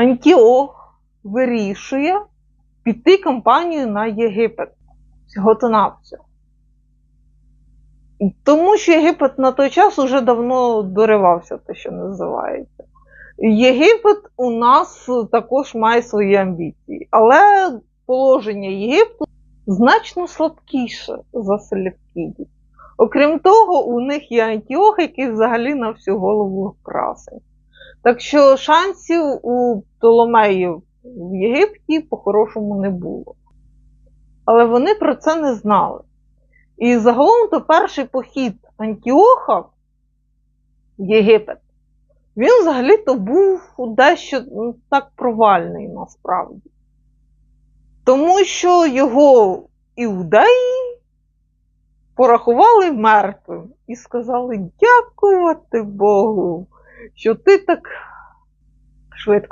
Антіох вирішує піти кампанію на Єгипет. Всього-то навсього. Тому що Єгипет на той час уже давно доривався, те, що називається. Єгипет у нас також має свої амбіції, але положення Єгипту значно слабкіше за Селевкідів. Окрім того, у них є Антіох, який взагалі на всю голову красень. Так що шансів у Птоломеїв в Єгипті по-хорошому не було. Але вони про це не знали. І загалом то перший похід Антіоха в Єгипет, він взагалі-то був дещо ну, так провальний насправді. Тому що його іудеї порахували мертвим і сказали дякувати Богу, що ти так швидко